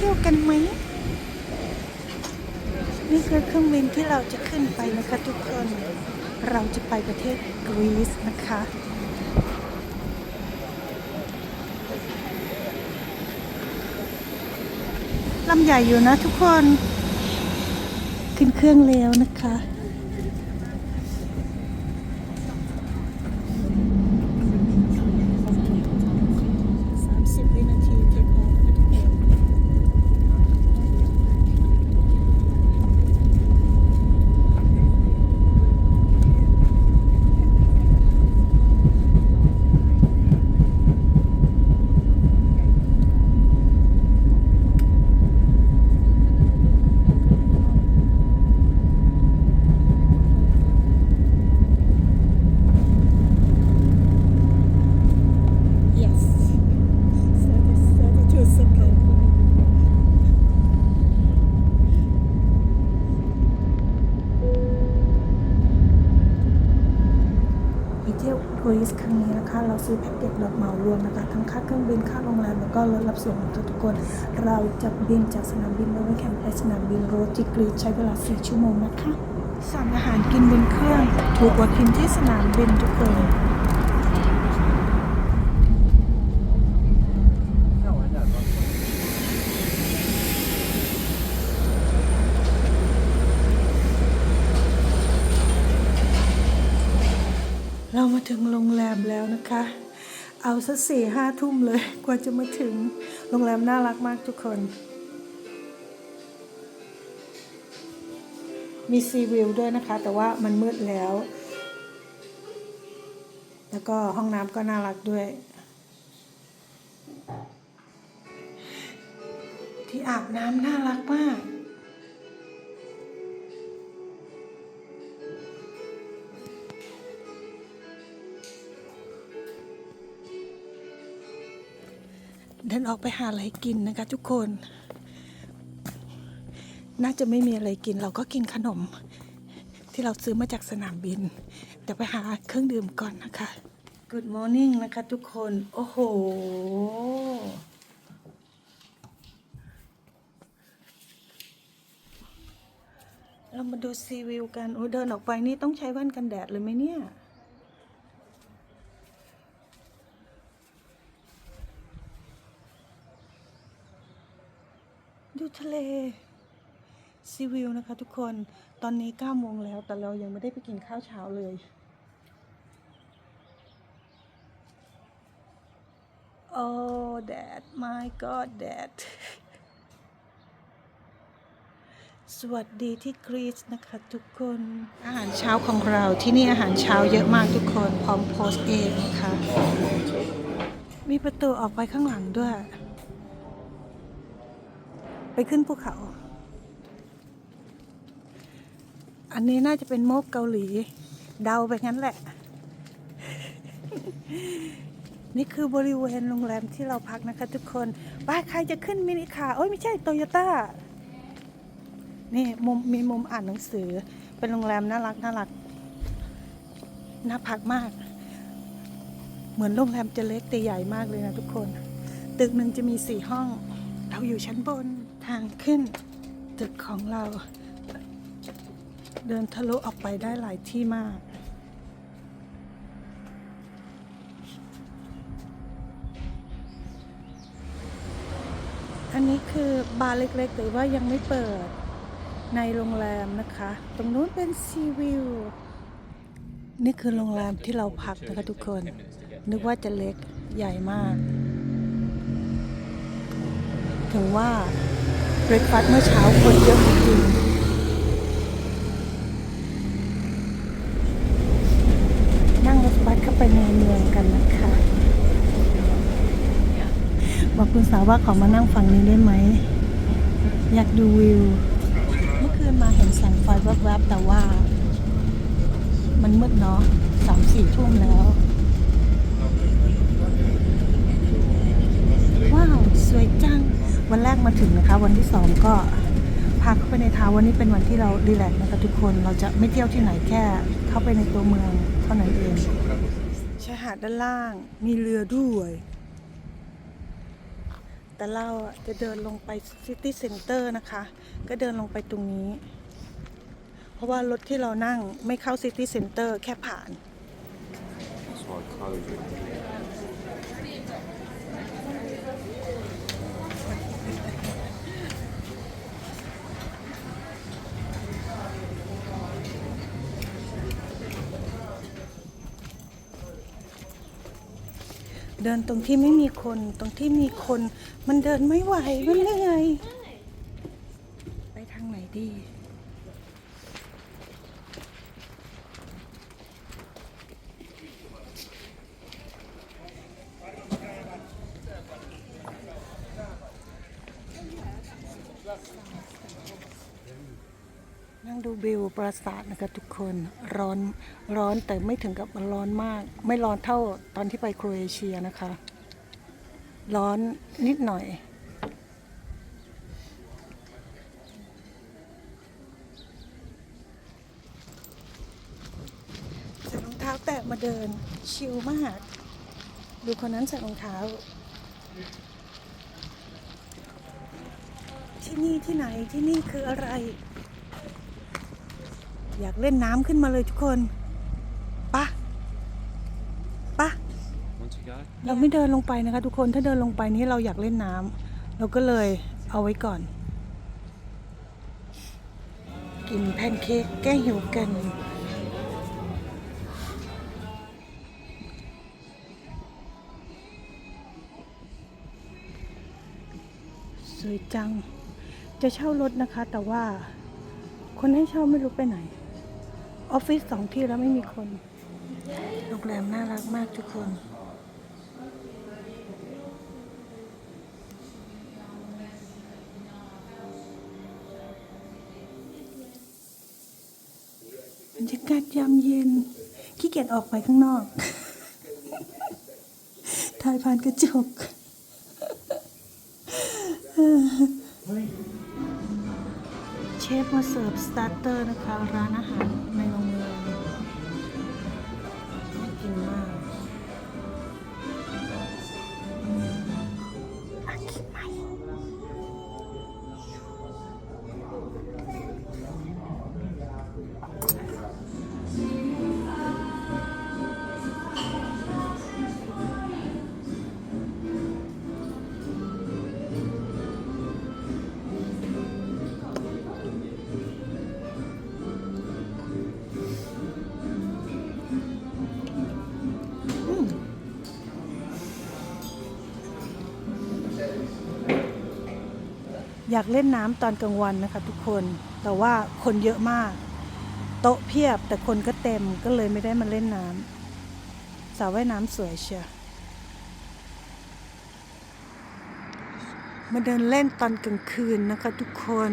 ที่ยวกันไหม นี่คือเครื่องบินที่เราจะขึ้นไปนะคะทุกคน เราจะไปประเทศกรีซนะคะลำใหญ่อยู่นะทุกคน ขึ้นเครื่องแล้วนะคะ สามสิบวินาทีเทคออฟนะทุกคน Yes. 32 seconds. ไปเรีซครั้งนี้นะคะ เราซื้อแพ็กเกจแบบเหมารวมนะคะ ทั้งค่าเครื่องบินค่าโรงแรมแล้วก็รถรับส่งของทุกคน เราจะบินจากสนามบินโนเวแคมไปสนามบินโรจิกรีใช้เวลา 4 ชั่วโมงนะคะสั่งอาหารกินบนเครื่อง ถูกกว่ากินที่สนามบินทุกคน เรามา ถึงโรงแรมแล้วนะคะ เอาสักสี่ห้าทุ่มเลยกว่าจะมาถึงโรงแรมน่ารักมากทุกคน มีซีวิวด้วยนะคะ แต่ว่ามันมืดแล้ว แล้วก็ห้องน้ำก็น่ารักด้วย ที่อาบน้ำน่ารักมาก เดินออกไปหาอะไรกินนะคะทุกคน น่าจะไม่มีอะไรกินเราก็กินขนม ที่เราซื้อมาจากสนามบิน แต่ไปหาเครื่องดื่มก่อนนะคะ Good morning นะคะทุกคน โอ้โห เรามาดูซีวิวกัน โอ้เดินออกไปนี่ต้องใช้แว่นกันแดดเลยไหมเนี่ย ดู ทะเลซีวิวนะคะทุกคนตอนนี้9โมงแล้ว แต่เรายังไม่ได้ไปกินข้าวเช้าเลย โอ้ dad my god dad สวัสดีที่กรีซนะคะทุกคน อาหารเช้าของเราที่นี่อาหารเช้าเยอะมากทุกคน พร้อมโพสเองนะคะ มีประตูออกไปข้างหลังด้วย ขึ้นภูเขา อันนี้น่าจะเป็นโมกเกาหลี เดาไปงั้นแหละ นี่คือบริเวณโรงแรมที่เราพักนะคะทุกคนบ้าใครจะขึ้นมินิคาร์โอ้ยไม่ใช่โตโยต้า นี่มุมมีมุมอ่านหนังสือ เป็นโรงแรมน่ารักน่ารัก น่าพักมาก เหมือนโรงแรมจะเล็กแต่ใหญ่มากเลยนะทุกคน ตึกหนึ่งจะมีสี่ห้องเราอยู่ชั้นบน ทางขึ้นตึกของเรา เดินทะลุออกไปได้หลายที่มากอันนี้คือบาร์เล็กๆแต่ว่ายังไม่เปิดในโรงแรมนะคะ ตรงนู้นเป็นซีวิว นี่คือโรงแรมที่เราพักนะคะทุกคน นึกว่าจะเล็กใหญ่มาก ถึงว่า รกฟาสต์เมื่อเช้าคนเยอะจริงนั่งรถบัสเข้าไปในเมืองกันนะคะบอกคุณสาวว่าขอมานั่งฝั่งนี้ได้ไหม อยากดูวิว เมื่อคืนมาเห็นแสงไฟแวบๆแต่ว่า มันมืดเนาะสามสี่ทุ่มแล้ว สวยจัง วันแรกมาถึงนะคะ วันที่สองก็พาเข้าไปในทาวน์วันนี้เป็นวันที่เรารีแลกนะคะทุกคนเราจะไม่เที่ยวที่ไหนแค่เข้าไปในตัวเมืองเท่านั้นเองชายหาดด้านล่างมีเรือด้วย แต่เราจะเดินลงไปซิตี้เซ็นเตอร์นะคะ ก็เดินลงไปตรงนี้ เพราะว่ารถที่เรานั่งไม่เข้าซิตี้เซ็นเตอร์แค่ผ่าน เดินตรงที่ไม่มีคนตรงที่มีคน มันเดินไม่ไหวมันเหนื่อยไปทางไหนดี นั่งดูวิวปราสาทนะคะทุกคนร้อนร้อนแต่ไม่ถึงกับร้อนมาก ไม่ร้อนเท่าตอนที่ไปโครเอเชียนะคะ ร้อนนิดหน่อย ใส่รองเท้าแตะมาเดินชิลมาก ดูคนนั้นใส่รองเท้า ที่นี่ที่ไหนที่นี่คืออะไร อยากเล่นน้ำขึ้นมาเลยทุกคนปะปะ Want to go? เราไม่เดินลงไปนะคะทุกคนถ้าเดินลงไปนี้เราอยากเล่นน้ำเราก็เลยเอาไว้ก่อน กินแพนเค้กแก้หิวกันสวยจัง จะเช่ารถนะคะ แต่ว่าคนให้เช่าไม่รู้ไปไหน ออฟฟิศสองที่แล้วไม่มีคน โรงแรมน่ารักมากทุกคน บรรยากาศยามเย็น ขี้เกียจออกไปข้างนอก ถ่ายผ่านกระจก เชฟมาเสิร์ฟสตาร์เตอร์นะคะ ร้านอาหารในโรง อยากเล่นน้ำตอนกลางวันนะคะทุกคนแต่ว่าคนเยอะมาก โต๊ะเพียบแต่คนก็เต็มก็เลยไม่ได้มาเล่นน้ำสาวว่ายน้ำสวยเชียวมาเดินเล่นตอนกลางคืนนะคะทุกคน